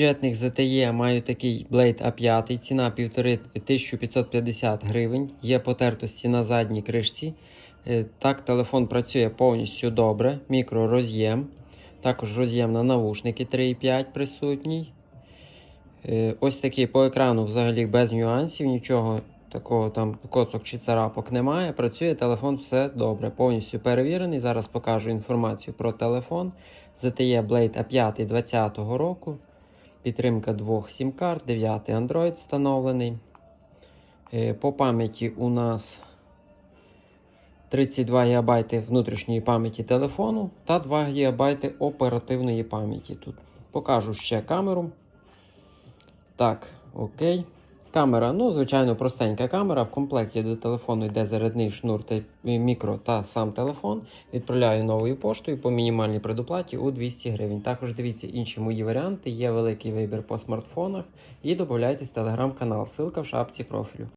Бюджетних ZTE маю такий Blade A5, ціна 1550 гривень. Є потертості на задній кришці. Е, Так, телефон працює повністю добре. Мікророз'єм. Також роз'єм на навушники 3,5 присутній. Е, Ось такий по екрану взагалі без нюансів, нічого такого там коцок чи царапок немає. Працює телефон все добре, повністю перевірений. Зараз покажу інформацію про телефон. ZTE Blade A5 2020 року. Підтримка двох сім-карт, 9 Android встановлений. Е, По пам'яті у нас 32 ГБ внутрішньої пам'яті телефону та 2 ГБ оперативної пам'яті. Тут покажу ще камеру. Так, окей. Камера, ну, звичайно, простенька камера. В комплекті до телефону йде зарядний шнур та мікро та сам телефон. Відправляю новою поштою по мінімальній предоплаті у 200 гривень. Також дивіться інші мої варіанти. Є великий вибір по смартфонах. І додайтесь телеграм-канал. Ссылка в шапці профілю.